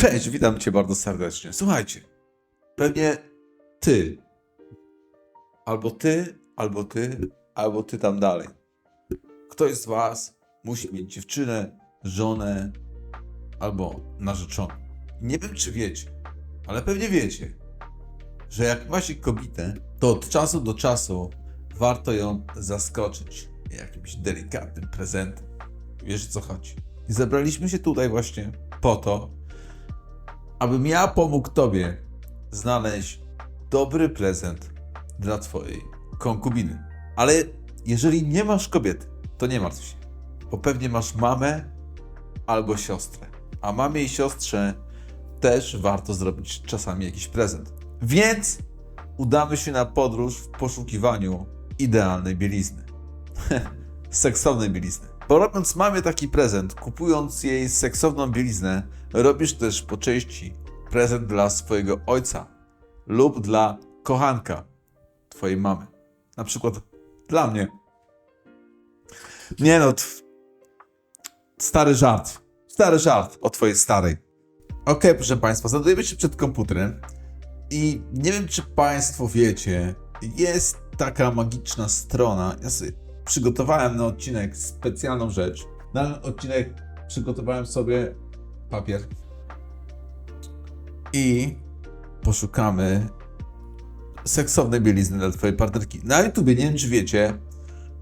Cześć, witam cię bardzo serdecznie. Słuchajcie, pewnie ty, albo ty, albo ty, albo ty tam dalej. Ktoś z was musi mieć dziewczynę, żonę albo narzeczoną. Nie wiem, czy wiecie, ale pewnie wiecie, że jak macie kobietę, to od czasu do czasu warto ją zaskoczyć jakimś delikatnym prezentem. Wiesz co chodzi. I zebraliśmy się tutaj właśnie po to, abym ja pomógł Tobie znaleźć dobry prezent dla Twojej konkubiny. Ale jeżeli nie masz kobiety, to nie martw się, bo pewnie masz mamę albo siostrę. A mamie i siostrze też warto zrobić czasami jakiś prezent. Więc udamy się na podróż w poszukiwaniu idealnej bielizny. seksownej bielizny. Bo robiąc mamie taki prezent, kupując jej seksowną bieliznę, robisz też po części prezent dla swojego ojca lub dla kochanka twojej mamy. Na przykład dla mnie. Nie no, stary żart. Stary żart o twojej starej. Okej, proszę Państwa, znajdujemy się przed komputerem i nie wiem, czy Państwo wiecie, jest taka magiczna strona. Ja sobie przygotowałem na odcinek specjalną rzecz. Na odcinek przygotowałem sobie papier i poszukamy seksownej bielizny dla Twojej partnerki. Na YouTubie, nie wiem czy wiecie,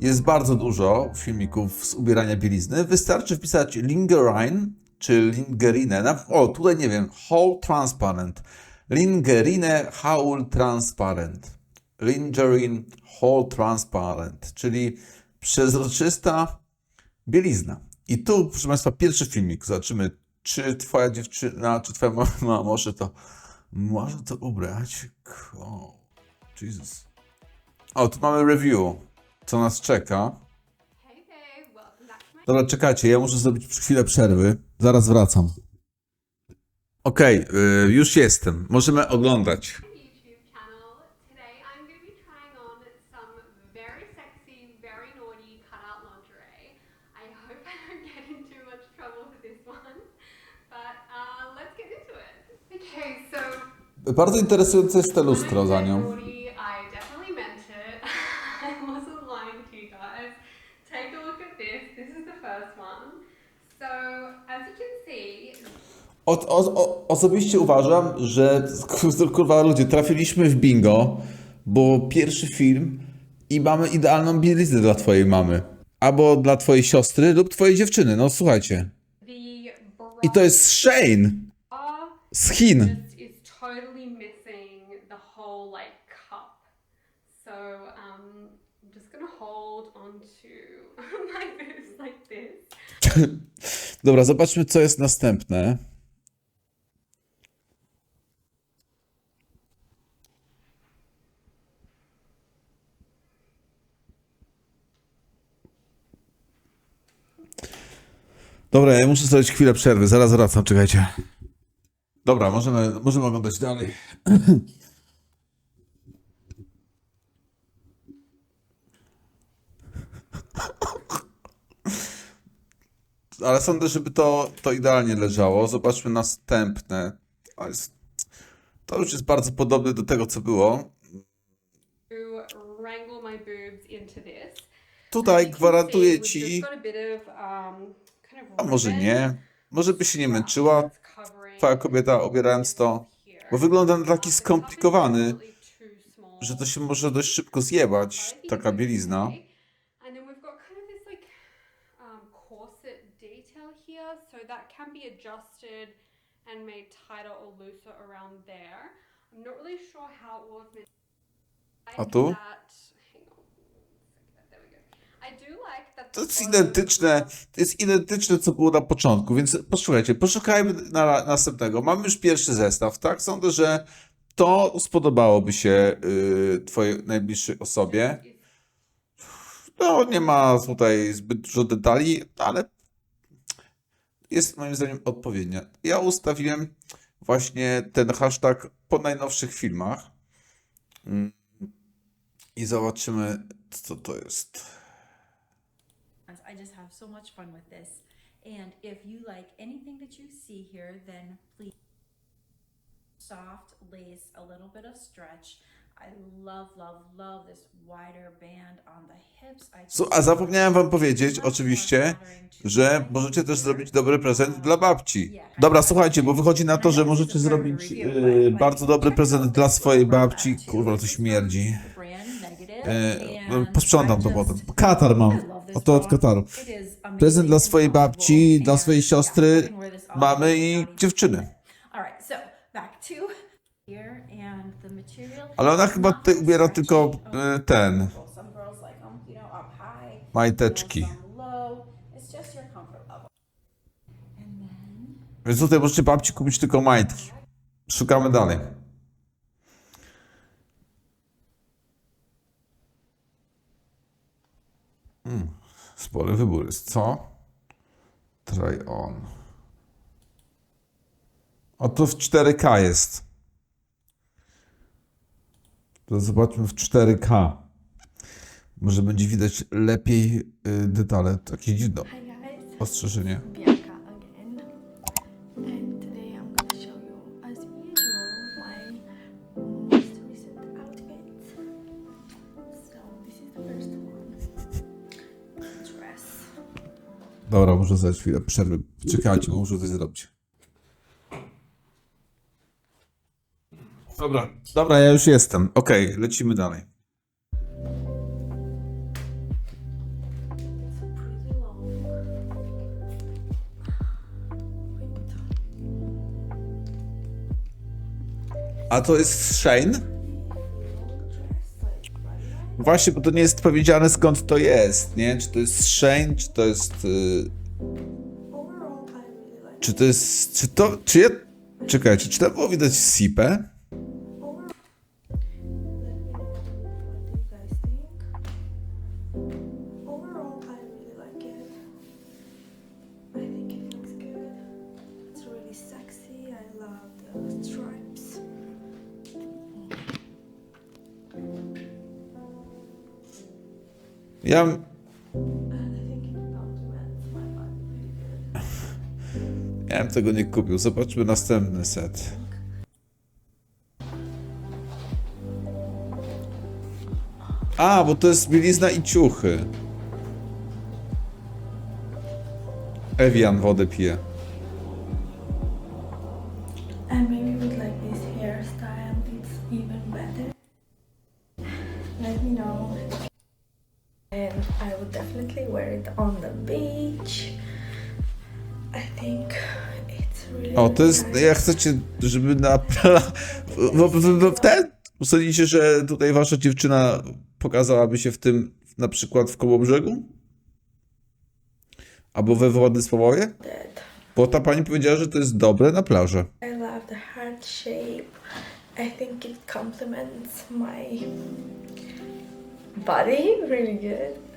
jest bardzo dużo filmików z ubierania bielizny. Wystarczy wpisać lingerine czy lingerinę. Na- O, tutaj nie wiem, Hall Transparent. Lingerinę Howl Transparent. Lingerie Hall Transparent, czyli przezroczysta bielizna. I tu, proszę Państwa, pierwszy filmik. Zobaczymy, czy Twoja dziewczyna, czy Twoja mama może to, może to ubrać. O, Jesus. O, tu mamy review, co nas czeka. Dobra, czekajcie, ja muszę zrobić chwilę przerwy. Zaraz wracam. Okej, y, już jestem. Możemy oglądać. YouTube channel. Today I'm going to be trying on some very sexy, very naughty cutout lingerie. I hope I don't get in too much trouble with this one, but uh, let's get into it. Okay, so Bardzo interesujące jest to lustro za when I said nią. naughty, I definitely meant it. I wasn't lying to you guys. Take a look at this. This is the first one. So as you can see, O, o, o, osobiście uważam, że kur- kurwa ludzie, trafiliśmy w bingo, bo pierwszy film i mamy idealną bieliznę dla twojej mamy. Albo dla twojej siostry lub twojej dziewczyny. No słuchajcie. I to jest Shane z Chin. just is totally missing the whole like cup. So um, I'm just gonna hold on to my boobs like this. Dobra, zobaczmy co jest następne. Dobra, ja muszę zrobić chwilę przerwy, zaraz wracam, czekajcie. Dobra, możemy, możemy oglądać dalej. Ale sądzę, żeby to, to idealnie leżało. Zobaczmy następne. To, jest, to już jest bardzo podobne do tego, co było. Tutaj gwarantuję ci, a um, a może nie, może by się nie męczyła twoja kobieta obierając to, bo wygląda na taki skomplikowany, że to się może dość szybko zjebać, taka bielizna. And then we've got kind of this like um, corset detail here, so that can be adjusted and made tighter or looser around there. I'm not really sure how it was meant. A tu? To jest identyczne, to jest identyczne, co było na początku, więc posłuchajcie, poszukajmy na następnego. Mamy już pierwszy zestaw, tak? Sądzę, że to spodobałoby się y, twojej najbliższej osobie. No, nie ma tutaj zbyt dużo detali, ale jest moim zdaniem odpowiednia. Ja ustawiłem właśnie ten hashtag po najnowszych filmach Mm. i zobaczymy, co to jest. I just have so much fun with this. And if you like anything that you see here, then please soft lace, a little bit of stretch. I love, love, love this wider band on the hips. I Su- A zapomniałem wam powiedzieć, oczywiście, że możecie też zrobić dobry prezent dla babci. Dobra, słuchajcie, bo wychodzi na to, że możecie zrobić yy, bardzo dobry prezent dla swojej babci. Kurwa, to śmierdzi. Yy, posprzątam to potem. Katar mam. Oto od Kataru. Prezent dla swojej babci, dla swojej siostry, mamy i dziewczyny. Alright, so back to here. Ale ona chyba tutaj ubiera tylko yy, ten, majteczki. Więc tutaj możecie babci kupić tylko majtki. Szukamy dalej. Mm, spory wybór jest. Co? Try on. O, to w 4K jest. To zobaczmy w 4K. Może będzie widać lepiej y, detale. Takie dziwne Hi guys, ostrzeżenie. Bianca again, and today I'm gonna show you, as usual, my most recent outfits. So this is the first one. Dress. Dobra, muszę sobie chwilę przerwy. Czekajcie, bo muszę coś zrobić. Dobra, dobra, ja już jestem. Okej, lecimy dalej. A to jest Shane? Właśnie, bo to nie jest powiedziane skąd to jest, nie? Czy to jest Shane, czy to jest... y, czy to jest... Czy to... Czy ja... Czekajcie, czy to było widać sipę? Good. Ja bym tego nie kupił. Zobaczmy następny set. A, bo to jest bielizna i ciuchy. Evian wodę pije. O, to jest. Jak chcecie, żeby na. W ten? Sądzicie, że tutaj wasza dziewczyna pokazałaby się w tym na przykład w Kołobrzegu? Albo we Władysławowie? Bo ta pani powiedziała, że to jest dobre na plażę. I love the heart shape. I think it complements my body really good.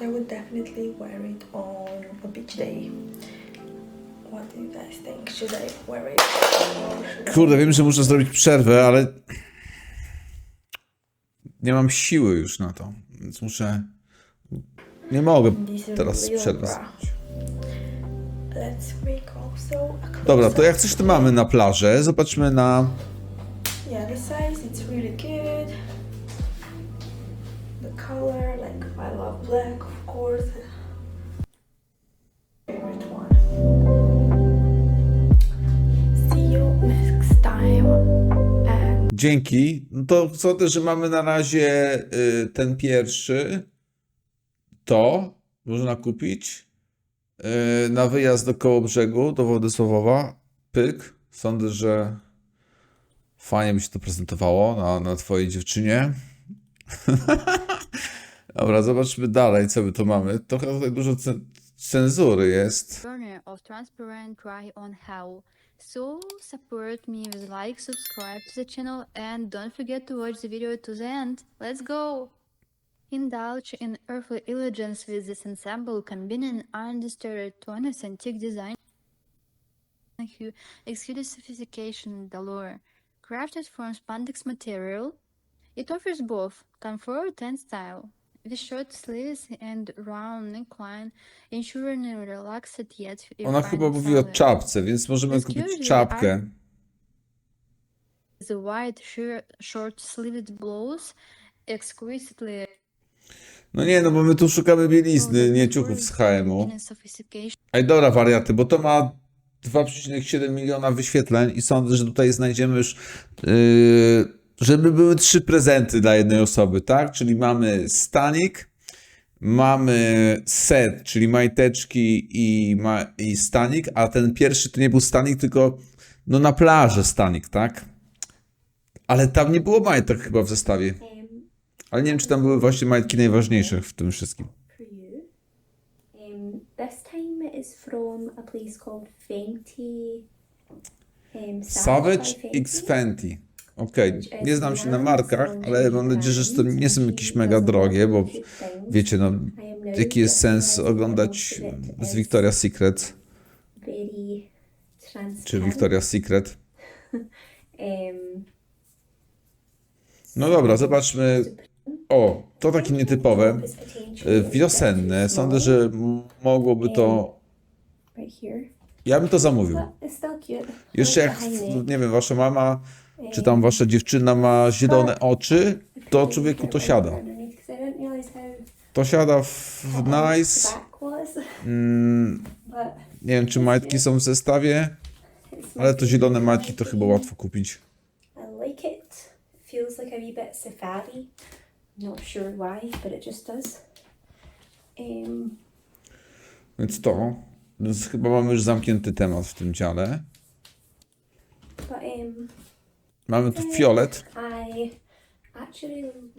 I would definitely wear it on a beach day. What do you guys think? Should I wear it? Or Kurde, wiem, że muszę zrobić przerwę, ale nie mam siły już na to, więc muszę. Nie mogę This is teraz real przerwy. bra. zrobić. Let's make also a Dobra, to jak coś tu mamy na plażę, zobaczmy na. Yeah, the size it's really. Black, of course. Favorite one. See you next time. Dzięki. No to sądzę, że mamy na razie y, ten pierwszy. To można kupić y, na wyjazd do Kołobrzegu, do Władysławowa. Pyk. Sądzę, że fajnie by się to prezentowało na, na twojej dziewczynie. Dobra, zobaczmy dalej, co my tu mamy. Trochę tutaj dużo cen- cenzury jest. corner of transparent try on how. So support me with like, subscribe to the channel and don't forget to watch the video to the end. Let's go! Indulge in earthly elegance with this ensemble combining undistorted tones antique design who exudes sophistication and allure. Crafted from spandex material, it offers both comfort and style. With short sleeves and round neckline, ensuring a relaxed yet Ona chyba mówi o czapce, więc możemy kupić czapkę. the white short-sleeved blouse exquisitely No nie, no bo my tu szukamy bielizny, nie ciuchów z H&M-u. Ej, dobra wariaty, bo to ma 2,7 miliona wyświetleń i sądzę, że tutaj znajdziemy już, yy, żeby były trzy prezenty dla jednej osoby, tak? Czyli mamy stanik, mamy set, czyli majteczki i, ma, i stanik, a ten pierwszy to nie był stanik, tylko no na plaży stanik, tak? Ale tam nie było majtek chyba w zestawie. Ale nie wiem, czy tam były właśnie majtki najważniejsze w tym wszystkim. Um, this time is from a place called Fenty. Um, Savage. X Fenty. Okej, nie znam się na markach, ale mam nadzieję, że to nie są jakieś mega drogie, bo wiecie, no, jaki jest sens oglądać z Victoria's Secret, czy. Victoria's Secret. No dobra, zobaczmy. O, to takie nietypowe, y, wiosenne. Sądzę, że mogłoby to... Ja bym to zamówił. Jeszcze jak, nie wiem, wasza mama, czy tam wasza dziewczyna ma zielone oczy, to człowieku to siada. To siada w, nice. Mm, Nie wiem, czy majtki są w zestawie, ale to zielone majtki to chyba łatwo kupić. I like it. Feels like a wee bit safari. Not sure why, but it just does. Um, Więc to. Więc chyba mamy już zamknięty temat w tym dziale. Mamy tu fiolet.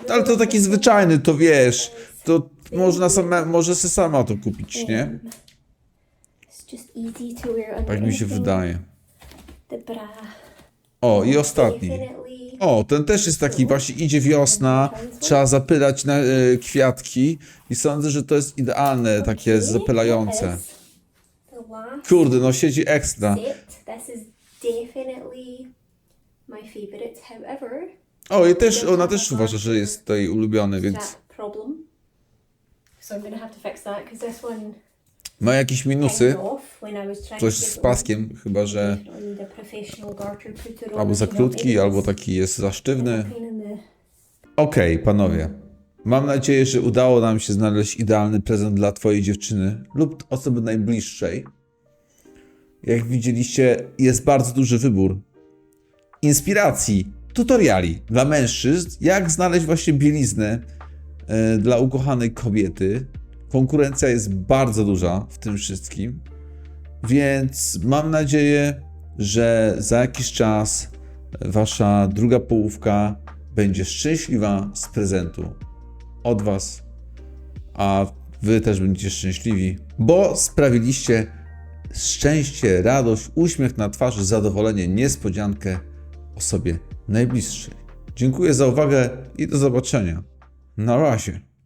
Ale to taki zwyczajny, to wiesz. To można same, może se sama to kupić, nie? Tak mi się wydaje. O, i ostatni. O, ten też jest taki, właśnie idzie wiosna, trzeba zapylać na e, kwiatki i sądzę, że to jest idealne, takie zapylające. Kurde, no siedzi ekstra. set. This is definitely my favorite. However, O, i też, ona też uważa, że jest to jej ulubiony, więc that problem. So I'm gonna have to fix that because this one ma jakieś minusy. came off when I was trying Coś to z it paskiem, chyba że Definitely need a professional garter putter on albo za krótki, albo taki jest za sztywny. Pain in the- Okej, panowie. Mam nadzieję, że udało nam się znaleźć idealny prezent dla twojej dziewczyny lub osoby najbliższej. Jak widzieliście, jest bardzo duży wybór inspiracji, tutoriali dla mężczyzn, jak znaleźć właśnie bieliznę e, dla ukochanej kobiety. Konkurencja jest bardzo duża w tym wszystkim, więc mam nadzieję, że za jakiś czas wasza druga połówka będzie szczęśliwa z prezentu od was, a wy też będziecie szczęśliwi, bo sprawiliście szczęście, radość, uśmiech na twarzy, zadowolenie, niespodziankę osobie najbliższej. Dziękuję za uwagę i do zobaczenia. Na razie.